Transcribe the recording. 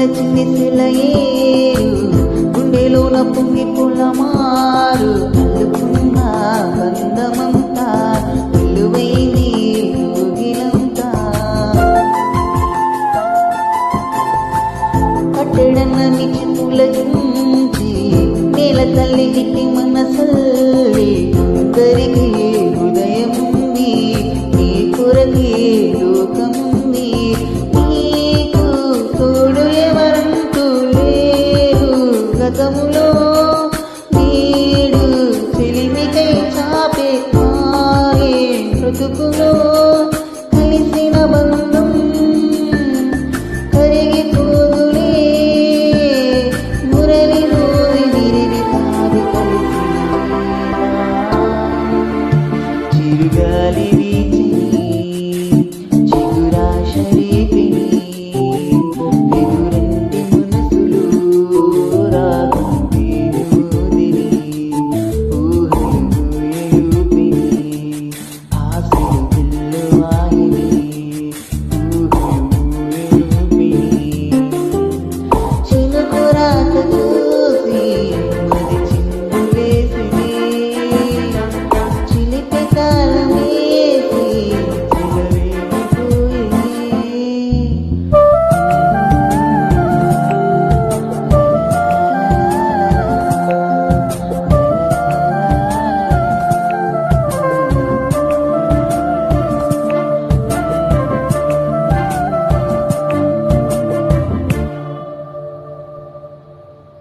మెచ్చింది తెలయే గుండెలోన పొంగి పులమారు. అందుకున్న బంధమంతా విలువైంది యోగిలంతా కట్టడన్నని పులగించి నేల తల్లి గిట్టి మనసల్లి అందరికీ పుస్తకములో వీడు తెలివితే చాపే మారే బ్రతుకులో కలిసిన బంధం కరిగిపోదులే మురళి నోరి విరిగి కలిసి